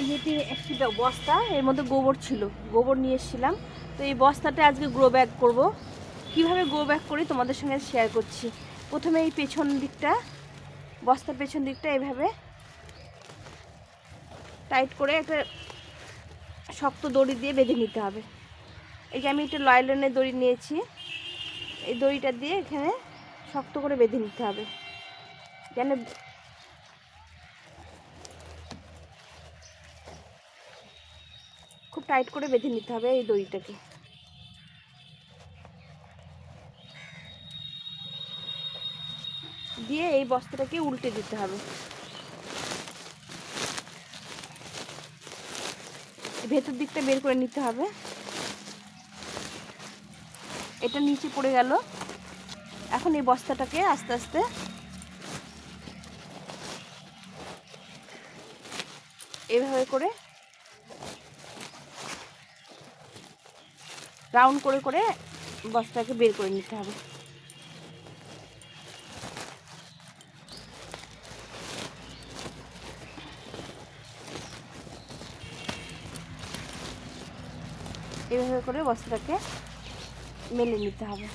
এই একটি বস্তা, এর মধ্যে গোবর ছিল। গোবর নিয়ে এসেছিলাম। তো এই বস্তাটা আজকে গ্রো ব্যাগ করব। কীভাবে গ্রো ব্যাগ করি তোমাদের সঙ্গে শেয়ার করছি। প্রথমে এই পেছন দিকটা, বস্তার পেছন দিকটা এইভাবে টাইট করে একটা শক্ত দড়ি দিয়ে বেঁধে নিতে হবে। এই যে আমি একটা লয়লনের দড়ি নিয়েছি। এই দড়িটা দিয়ে এখানে শক্ত করে বেঁধে নিতে হবে। যেন টাইট করে বেঁধে নিতে হবে এই দড়িটাকে। দিয়ে এই বস্তাটাকে উল্টে দিতে হবে। ভেতর দিকটা বের করে নিতে হবে। এটা নিচে পড়ে গেল। এখন এই বস্তাটাকে আস্তে আস্তে এভাবে করে রাউন্ড করে করে বস্তাকে বের করে নিতে হবে। এইভাবে করে বস্তাটাকে মেলে নিতে হবে।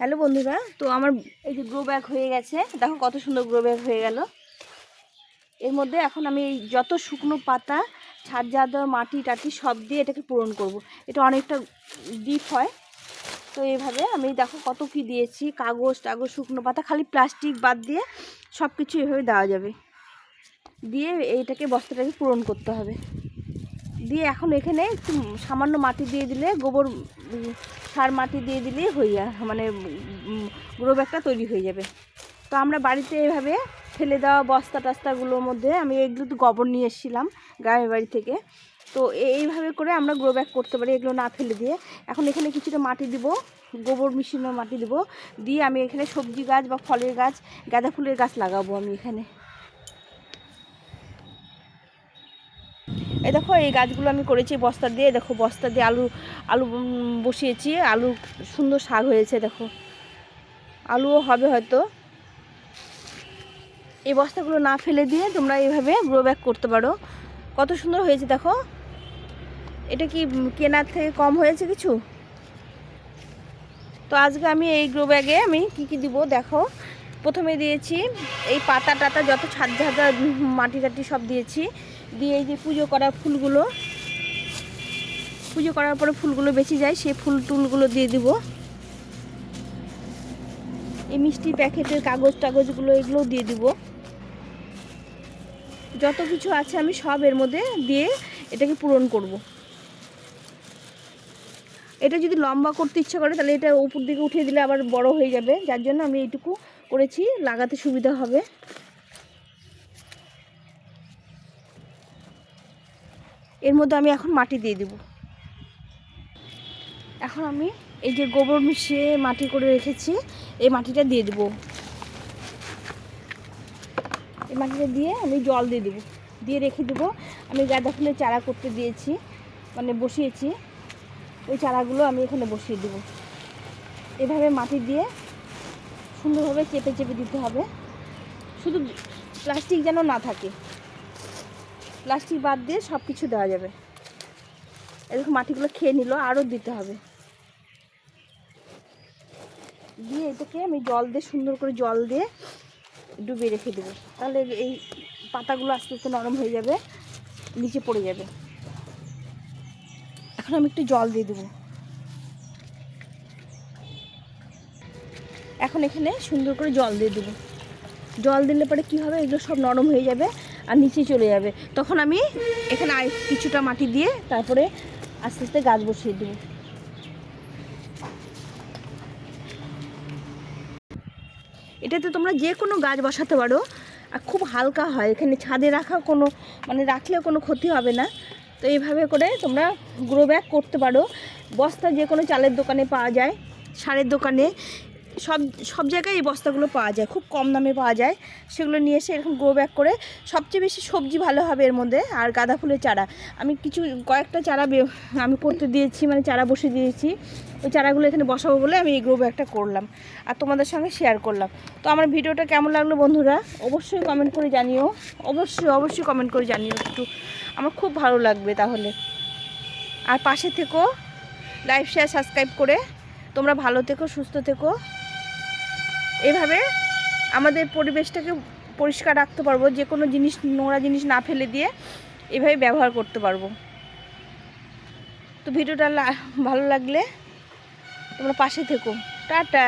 হ্যালো বন্ধুরা, তো আমার এই যে গ্রো ব্যাগ হয়ে গেছে, দেখো কত সুন্দর গ্রো ব্যাগ হয়ে গেল। এর মধ্যে এখন আমি এই যত শুকনো পাতা, ছাদ জাদা মাটি টাটি সব দিয়ে এটাকে পূরণ করব। এটা অনেকটা ডিপ হয়। তো এইভাবে আমি দেখো কত কি দিয়েছি, কাগজ টাগজ, শুকনো পাতা, খালি প্লাস্টিক বাদ দিয়ে সব কিছু এভাবে দেওয়া যাবে। দিয়ে এইটাকে বস্তাটাকে পূরণ করতে হবে। দিয়ে এখন এখানে একটু সামান্য মাটি দিয়ে দিলে গোবর সার মাটি দিয়ে দিলেই হয়ে যায় মানে গ্রো ব্যাগটা তৈরি হয়ে যাবে। তো আমরা বাড়িতে এভাবে ফেলে দেওয়া বস্তা টাস্তাগুলোর মধ্যে আমি এগুলো তো গোবর নিয়ে এসেছিলাম গ্রামের বাড়ি থেকে। তো এইভাবে করে আমরা গ্রো ব্যাগ করতে পারি এগুলো না ফেলে দিয়ে। এখন এখানে কিছুটা মাটি দিব, গোবর মিশিয়ে মাটি দিব। দিয়ে আমি এখানে সবজি গাছ বা ফলের গাছ, গাঁদা ফুলের গাছ লাগাবো আমি এখানে। এই দেখো, এই গাছগুলো আমি করেছি বস্তা দিয়ে। দেখো, বস্তা দিয়ে আলু আলু বসিয়েছি। আলু সুন্দর শাক হয়েছে, দেখো। আলুও হবে হয়তো। এই বস্তাগুলো না ফেলে দিয়ে তোমরা এইভাবে গ্রো ব্যাগ করতে পারো। কত সুন্দর হয়েছে, দেখো। এটা কি কেনার থেকে কম হয়েছে কিছু? তো আজকে আমি এই গ্রো ব্যাগে আমি কি কি দিব, দেখো। প্রথমে দিয়েছি এই পাতা টাতা যত ছাদ ঝাঁটা মাটি টাটি সব দিয়েছি। দিয়ে এই যে পুজো করা ফুলগুলো, পুজো করার পরে ফুলগুলো বেঁচে যায়, সেই ফুল টুলগুলো দিয়ে দিব। এই মিষ্টি প্যাকেটের কাগজ টাগজগুলো এগুলোও দিয়ে দিব। যত কিছু আছে আমি সব এর মধ্যে দিয়ে এটাকে পূরণ করব। এটা যদি লম্বা করতে ইচ্ছা করে, তাহলে এটা উপর দিকে উঠিয়ে দিলে আবার বড় হয়ে যাবে। যার জন্য আমি এইটুকু করেছি, লাগাতে সুবিধা হবে। এর মধ্যে আমি এখন মাটি দিয়ে দেব। এখন আমি এই যে গোবর মিশিয়ে মাটি করে রেখেছি, এই মাটিটা দিয়ে দেবো। এই মাটিটা দিয়ে আমি জল দিয়ে দেবো। দিয়ে রেখে দেবো। আমি গাঁদা ফুলের চারা করতে দিয়েছি মানে বসিয়েছি। ওই চারাগুলো আমি এখানে বসিয়ে দেবো। এভাবে মাটি দিয়ে সুন্দরভাবে চেপে চেপে দিতে হবে। শুধু প্লাস্টিক যেন না থাকে। প্লাস্টিক বাদ দিয়ে সব কিছু দেওয়া যাবে। এরকম মাটিগুলো খেয়ে নিল, আরও দিতে হবে। দিয়ে এটাকে আমি জল দিয়ে, সুন্দর করে জল দিয়ে ডুবিয়ে রেখে দেবো। তাহলে এই পাতাগুলো আস্তে আস্তে নরম হয়ে যাবে, নিচে পড়ে যাবে। এখন আমি একটু জল দিয়ে দেবো। এখন এখানে সুন্দর করে জল দিয়ে দেবো। জল দিলে পরে কী হবে? এগুলো সব নরম হয়ে যাবে। আর নিচে চলে যাবে। তখন আমি এখানে কিছুটা মাটি দিয়ে তারপরে আস্তে আস্তে গাছ বসিয়ে দেবো। এটাতে তোমরা যে কোনো গাছ বসাতে পারো। আর খুব হালকা হয়। এখানে ছাদে রাখা কোনো মানে রাখলেও কোনো ক্ষতি হবে না। তো এইভাবে করে তোমরা গ্রো ব্যাগ করতে পারো। বস্তা যে কোনো চালের দোকানে পাওয়া যায়। সারের দোকানে। সব সব জায়গায় এই বস্তাগুলো পাওয়া যায়, খুব কম দামে পাওয়া যায়। সেগুলো নিয়ে এসে এরকম গ্রো ব্যাক করে সবচেয়ে বেশি সবজি ভালো হবে এর মধ্যে আর গাঁদা ফুলের চারা। আমি কিছু, কয়েকটা চারা আমি করতে দিয়েছি মানে চারা বসে দিয়েছি। ওই চারাগুলো এখানে বসাবো বলে আমি এই গ্রো ব্যাগটা করলাম আর তোমাদের সঙ্গে শেয়ার করলাম। তো আমার ভিডিওটা কেমন লাগল বন্ধুরা? অবশ্যই কমেন্ট করে জানিও। অবশ্যই অবশ্যই কমেন্ট করে জানিও একটু। আমার খুব ভালো লাগবে তাহলে। আর পাশে থেকো লাইভ শেয়ার সাবস্ক্রাইব করে। তোমরা ভালো থেকো, সুস্থ থেকো। এভাবে আমাদের পরিবেশটাকে পরিষ্কার রাখতে পারব, যে কোনো জিনিস, নোংরা জিনিস না ফেলে দিয়ে এভাবে ব্যবহার করতে পারব। তো ভিডিওটা ভালো লাগলে তোমরা পাশে থেকো। টাটা!